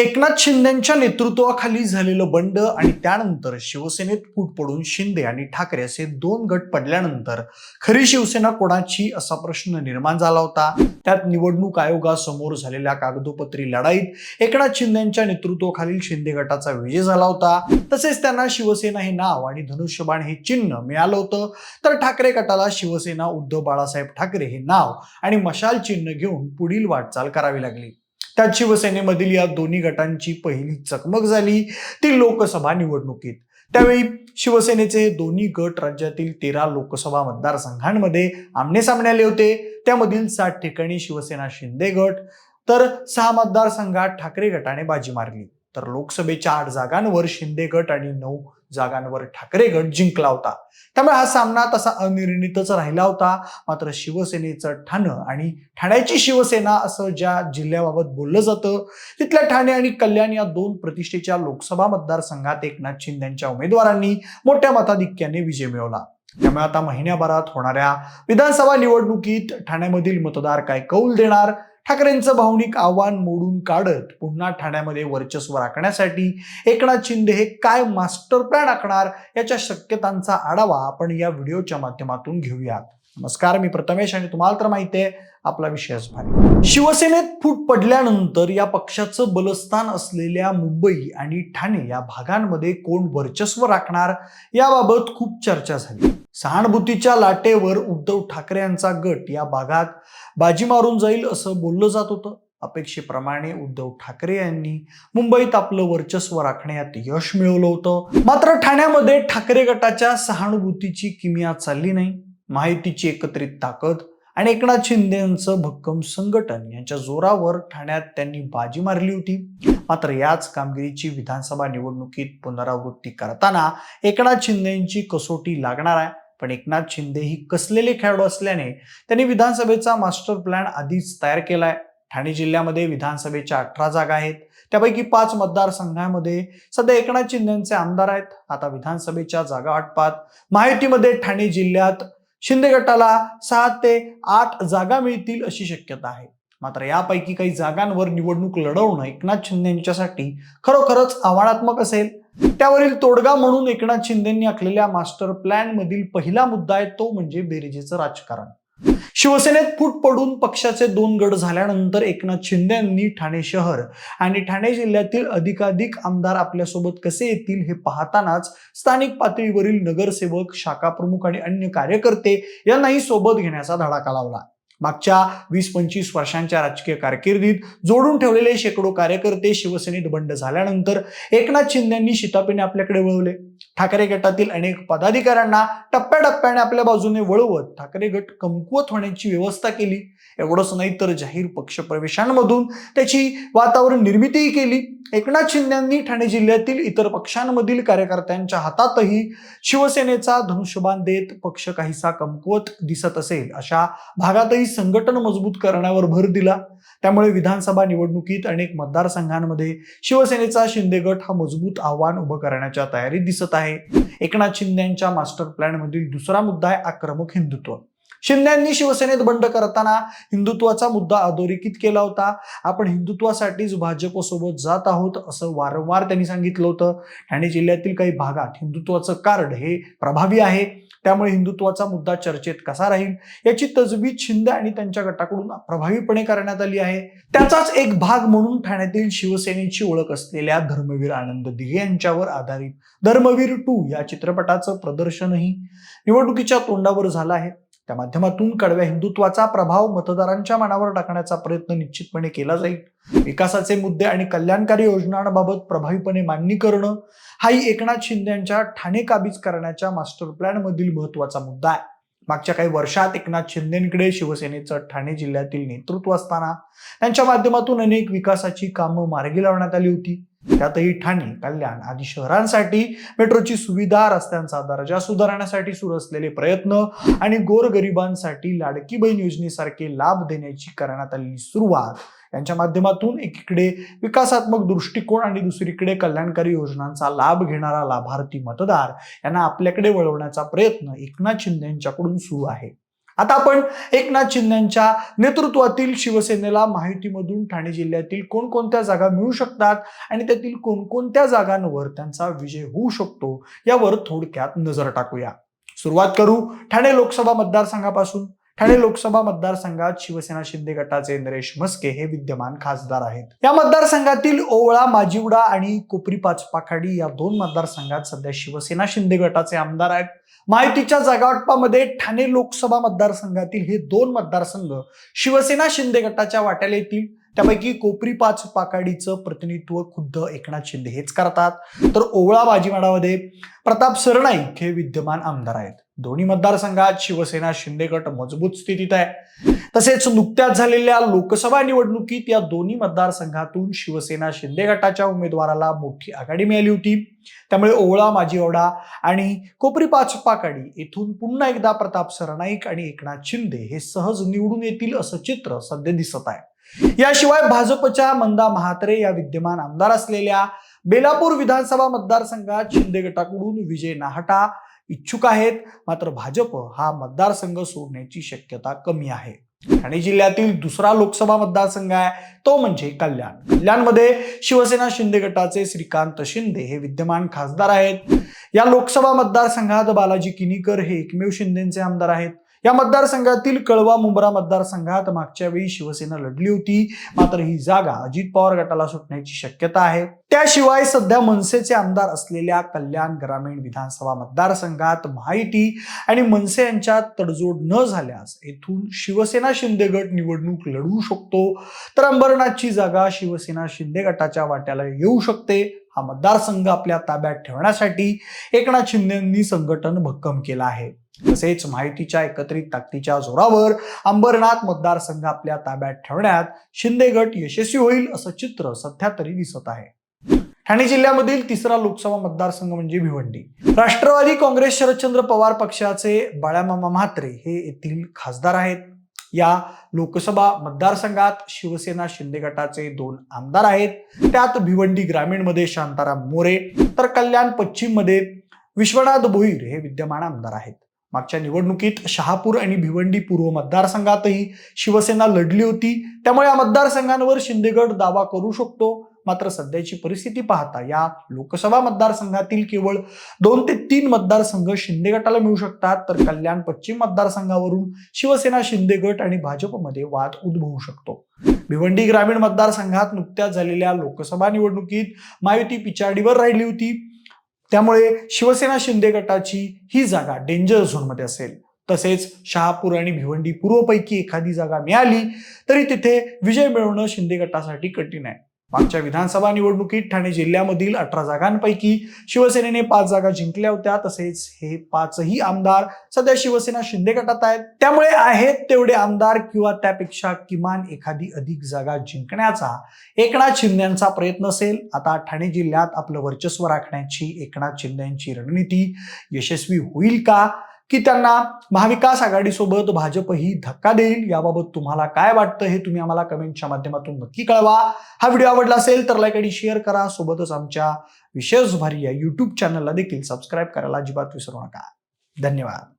एकनाथ शिंदेच्या नेतृत्वाखाली झालेलं बंड आणि त्यानंतर शिवसेनेत फूट पडून शिंदे आणि ठाकरे असे दोन गट पडल्यानंतर खरी शिवसेना कोणाची असा प्रश्न निर्माण झाला होता? त्यात निवडणूक आयोगासमोर झालेल्या कागदोपत्री लढाईत एकनाथ शिंदेच्या नेतृत्वाखालील शिंदे गटाचा विजय झाला होता. तसेच त्यांना शिवसेना हे नाव आणि धनुष्यबाण हे चिन्ह मिळालं होतं. तर ठाकरे गटाला शिवसेना उद्धव बाळासाहेब ठाकरे हे नाव आणि मशाल चिन्ह घेऊन पुढील वाटचाल करावी लागली. त्यात शिवसेनेमधील या दोन्ही गटांची पहिली चकमक झाली ती लोकसभा निवडणुकीत. त्यावेळी शिवसेनेचे दोन्ही गट राज्यातील तेरा लोकसभा मतदारसंघांमध्ये आमनेसामने आले होते. त्यामधील सात ठिकाणी शिवसेना शिंदे गट तर सहा मतदारसंघात ठाकरे गटाने बाजी मारली. तर लोकसभेच्या आठ जागांवर शिंदे गट आणि नऊ जागांवर ठाकरे गट जिंकला होता. त्यामुळे हा सामना तसा अनिर्णितच राहिला होता. मात्र शिवसेनेचं ठाणं आणि ठाण्याची शिवसेना असं ज्या जिल्ह्याबाबत बोललं जातं तिथल्या ठाणे आणि कल्याण या दोन प्रतिष्ठेच्या लोकसभा मतदारसंघात एकनाथ शिंदेच्या उमेदवारांनी मोठ्या मताधिक्याने विजय मिळवला. त्यामुळे आता महिन्याभरात होणाऱ्या विधानसभा निवडणुकीत ठाण्यामधील मतदार काय कौल देणार? ठाकरेंचं भावनिक आव्हान मोडून काढत पुन्हा ठाण्यामध्ये वर्चस्व राखण्यासाठी एकनाथ शिंदे हे काय मास्टर प्लॅन आखणार याच्या शक्यतांचा आढावा आपण या व्हिडिओच्या माध्यमातून घेऊयात. नमस्कार मी प्रथमेश आणि तुम्हाला तर माहिती आहे आपला विषयच भारी शिवसेनेत फूट पडल्यानंतर या पक्षाचं बलस्थान असलेल्या मुंबई आणि ठाणे या भागांमध्ये कोण वर्चस्व राखणार याबाबत खूप चर्चा झाली. सहानुभूतीच्या लाटेवर उद्धव ठाकरे यांचा गट या भागात बाजी मारून जाईल असं बोललं जात होतं. अपेक्षेप्रमाणे उद्धव ठाकरे यांनी मुंबईत आपलं वर्चस्व राखण्यात यश मिळवलं होतं. मात्र ठाण्यामध्ये ठाकरे गटाच्या सहानुभूतीची किमिया चालली नाही. माहितीची एकत्रित ताकद आणि एकनाथ शिंदे यांचं भक्कम संघटन यांच्या जोरावर ठाण्यात त्यांनी बाजी मारली होती. मात्र याच कामगिरीची विधानसभा निवडणुकीत पुनरावृत्ती करताना एकनाथ शिंदेची कसोटी लागणार आहे. पण एकनाथ शिंदे ही कसलेले खेळाडू असल्याने त्यांनी विधानसभेचा मास्टर प्लॅन आधीच तयार केलाय. ठाणे जिल्ह्यामध्ये विधानसभेच्या अठरा जागा आहेत. त्यापैकी पाच मतदारसंघामध्ये सध्या एकनाथ शिंदेचे आमदार आहेत. आता विधानसभेच्या जागा वाटपात महायुतीमध्ये ठाणे जिल्ह्यात शिंदे गटाला सहा ते आठ जागा मिळतील अशी शक्यता आहे. मात्र यापैकी काही जागांवर निवडणूक लढवणं एकनाथ शिंदे यांच्यासाठी खरोखरच आव्हानात्मक असेल. त्यावरील तोडगा म्हणून एकनाथ शिंदेंनी आखलेल्या मास्टर प्लॅन मधील पहिला मुद्दा आहे तो म्हणजे बेरजेचं राजकारण. शिवसेनेत फूट पडून पक्षाचे दोन गट झाल्यानंतर एकनाथ शिंदे यांनी ठाणे शहर आणि ठाणे जिल्ह्यातील अधिकाधिक आमदार आपल्यासोबत कसे येतील हे पाहतानाच स्थानिक पातळीवरील नगरसेवक शाखा प्रमुख आणि अन्य कार्यकर्ते यांनाही सोबत घेण्याचा धडाका लावला. मागच्या वीस पंचवीस वर्षांच्या राजकीय कारकिर्दीत जोडून ठेवलेले शेकडो कार्यकर्ते शिवसेनेत बंड झाल्यानंतर एकनाथ शिंदेंनी शितापीने आपल्याकडे वळवले. ठाकरे गटातील अनेक पदाधिकाऱ्यांना टप्प्याटप्प्याने आपल्या बाजूने वळवत ठाकरे गट कमकुवत होण्याची व्यवस्था केली. एवढंच नाही तर जाहीर पक्षप्रवेशांमधून त्याची वातावरण निर्मितीही केली. एकनाथ शिंदेंनी ठाणे जिल्ह्यातील इतर पक्षांमधील कार्यकर्त्यांच्या हातातही शिवसेनेचा धनुष्यबाण देत पक्ष काहीसा कमकुवत दिसत असेल अशा भागातही संघटन मजबूत करण्यावर भर दिला. त्यामुळे विधानसभा निवडणुकीत अनेक मतदारसंघांमध्ये शिवसेनेचा शिंदे गट हा मजबूत आव्हान उभं करण्याच्या तयारीत दिसत आहे. एकनाथ शिंदेच्या मास्टर प्लॅन मधील दुसरा मुद्दा आहे आक्रमक हिंदुत्व. शिंद्यांनी शिवसेनेत बंड करताना हिंदुत्वाचा मुद्दा अधोरेखित केला होता. आपण हिंदुत्वासाठीच भाजपसोबत जात आहोत असं वारंवार त्यांनी सांगितलं होतं. ठाणे जिल्ह्यातील काही भागात हिंदुत्वाचं कार्ड हे प्रभावी आहे. त्यामुळे हिंदुत्वाचा मुद्दा चर्चेत कसा राहील याची तजवीज शिंदे आणि त्यांच्या गटाकडून प्रभावीपणे करण्यात आली आहे. त्याचाच एक भाग म्हणून ठाण्यातील शिवसेनेची ओळख असलेल्या धर्मवीर आनंद दिघे यांच्यावर आधारित धर्मवीर टू या चित्रपटाचं प्रदर्शनही निवडणुकीच्या तोंडावर झालं आहे. त्या माध्यमातून कडव्या हिंदुत्वाचा प्रभाव मतदारांच्या मनावर टाकण्याचा प्रयत्न निश्चितपणे केला जाईल. विकासाचे मुद्दे आणि कल्याणकारी योजनांबाबत प्रभावीपणे मांडणी करणं हाही एकनाथ शिंदे यांच्या ठाणे काबीज करण्याच्या मास्टर प्लॅन मधील महत्त्वाचा मुद्दा आहे. मागच्या काही वर्षात एकनाथ शिंदेकडे शिवसेनेचं ठाणे जिल्ह्यातील नेतृत्व असताना त्यांच्या माध्यमातून अनेक विकासाची कामं मार्गी लावण्यात आली होती. त्यातही ठाणे कल्याण आदी शहरांसाठी मेट्रोची सुविधा रस्त्यांचा दर्जा सुधारण्यासाठी सुरू असलेले प्रयत्न आणि गोरगरिबांसाठी लाडकी बहीण योजनेसारखे लाभ देण्याची करण्यात आलेली सुरुवात. यांच्या माध्यमातून एकीकडे विकासात्मक दृष्टिकोन आणि दुसरीकडे कल्याणकारी योजनांचा लाभ घेणारा लाभार्थी मतदार यांना आपल्याकडे वळवण्याचा प्रयत्न एकनाथ शिंदे यांच्याकडून सुरू आहे. आता आपण एकनाथ शिंदेच्या नेतृत्वातील शिवसेनेला माहितीमधून ठाणे जिल्ह्यातील कोणकोणत्या जागा मिळू शकतात आणि त्यातील कोणकोणत्या जागांवर त्यांचा विजय होऊ शकतो यावर थोडक्यात नजर टाकूया. सुरुवात करू ठाणे लोकसभा मतदारसंघापासून. ठाणे लोकसभा मतदारसंघात शिवसेना शिंदे गटाचे नरेश म्हस्के हे विद्यमान खासदार आहेत. या मतदारसंघातील ओवळा माजिवडा आणि कोपरी पाचपाखाडी या दोन मतदारसंघात सध्या शिवसेना शिंदे गटाचे आमदार आहेत. माहितीच्या जागावाटपामध्ये ठाणे लोकसभा मतदारसंघातील हे दोन मतदारसंघ शिवसेना शिंदे गटाच्या वाट्याला येतील. त्यापैकी कोपरी पाच पाकाडीचं प्रतिनिधित्व खुद्द एकनाथ शिंदे हेच करतात. तर ओवळा बाजीवाडामध्ये प्रताप सरनाईक हे विद्यमान आमदार आहेत. दोन्ही मतदारसंघात शिवसेना शिंदे गट मजबूत स्थितीत आहे. तसेच नुकत्याच झालेल्या लोकसभा निवडणुकीत या दोन्ही मतदारसंघातून शिवसेना शिंदे गटाच्या उमेदवाराला मोठी आघाडी मिळाली होती. त्यामुळे ओवळा माजीवडा आणि कोपरी पाचपाकाडी येथून पुन्हा एकदा प्रताप सरनाईक आणि एकनाथ शिंदे हे सहज निवडून येतील असं चित्र सध्या दिसत आहे. याशिवाय भाजपच्या मंदा महात्रे या विद्यमान आमदार असलेल्या बेलापूर विधानसभा मतदारसंघात शिंदे गटाकडून विजय नाहटा इच्छुक आहेत मात्र भाजप हा मतदारसंघ सोडण्याची शक्यता कमी आहे. ठाणे जिल्ह्यातील दुसरा लोकसभा मतदारसंघ आहे तो म्हणजे कल्याण. कल्याणमध्ये शिवसेना शिंदे गटाचे श्रीकांत शिंदे हे विद्यमान खासदार आहेत. या लोकसभा मतदारसंघात बालाजी किनीकर हे एकमेव शिंदेचे आमदार आहेत. या मतदारसंघातील कळवा मुंब्रा मतदारसंघात मागच्या वेळी शिवसेना लढली होती. मात्र ही जागा अजित पवार गटाला सुटण्याची शक्यता आहे. त्याशिवाय सध्या मनसेचे आमदार असलेल्या कल्याण ग्रामीण विधानसभा मतदारसंघात माहिती आणि मनसे यांच्यात तडजोड न झाल्यास येथून शिवसेना शिंदे गट निवडणूक लढवू शकतो. तर अंबरनाथची जागा शिवसेना शिंदे गटाच्या वाट्याला येऊ शकते. हा मतदारसंघ आपल्या ताब्यात ठेवण्यासाठी एकनाथ शिंदेंनी संघटन भक्कम केलं आहे. तसेच माहितीच्या एकत्रित ताकदीच्या जोरावर अंबरनाथ मतदारसंघ आपल्या ताब्यात ठेवण्यात शिंदे गट यशस्वी होईल असं चित्र सध्या तरी दिसत आहे. ठाणे जिल्ह्यामधील तिसरा लोकसभा मतदारसंघ म्हणजे भिवंडी. राष्ट्रवादी काँग्रेस शरदचंद्र पवार पक्षाचे बाळामामा म्हात्रे हे येथील खासदार आहेत. या लोकसभा मतदारसंघात शिवसेना शिंदे गटाचे दोन आमदार आहेत. त्यात भिवंडी ग्रामीणमध्ये शांताराम मोरे तर कल्याण पश्चिममध्ये विश्वनाथ भोईर हे विद्यमान आमदार आहेत. मागच्या निवडणुकीत शहापूर आणि भिवंडी पूर्व मतदारसंघातही शिवसेना लढली होती. त्यामुळे या मतदारसंघांवर शिंदेगड दावा करू शकतो. मात्र सध्याची परिस्थिती पाहता या लोकसभा मतदारसंघातील केवळ दोन ते तीन मतदारसंघ शिंदे गटाला मिळू शकतात. तर कल्याण पश्चिम मतदारसंघावरून शिवसेना शिंदे गट आणि भाजपमध्ये वाद उद्भवू शकतो. भिवंडी ग्रामीण मतदारसंघात नुकत्याच झालेल्या लोकसभा निवडणुकीत मायुती पिछाडीवर राहिली होती. त्यामुळे शिवसेना शिंदे गटाची ही जागा डेंजर झोनमध्ये असेल. तसेच शहापूर आणि भिवंडी पूर्वपैकी एखादी जागा मिळाली तरी तिथे विजय मिळवणं शिंदे गटासाठी कठीण आहे. मागच्या विधानसभा निवडणुकीत ठाणे जिल्ह्यामधील अठरा जागांपैकी शिवसेनेने पाच जागा जिंकल्या होत्या. तसेच हे पाचही आमदार सध्या शिवसेना शिंदे गटात आहेत. त्यामुळे आहेत तेवढे आमदार किंवा त्यापेक्षा किमान एखादी अधिक जागा जिंकण्याचा एकनाथ शिंदेचा प्रयत्न असेल. आता ठाणे जिल्ह्यात आपलं वर्चस्व राखण्याची एकनाथ शिंदेची रणनीती यशस्वी होईल का? की त्यांना महाविकास आघाडीसोबत भाजपही धक्का देईल याबाबत तुम्हाला काय वाटतं हे तुम्ही आम्हाला कमेंटच्या माध्यमातून नक्की कळवा. हा व्हिडिओ आवडला असेल तर लाईक आणि शेअर करा. सोबतच आमच्या विशेष भारी या युट्यूब चॅनलला देखील सबस्क्राईब करायला अजिबात विसरू नका. धन्यवाद.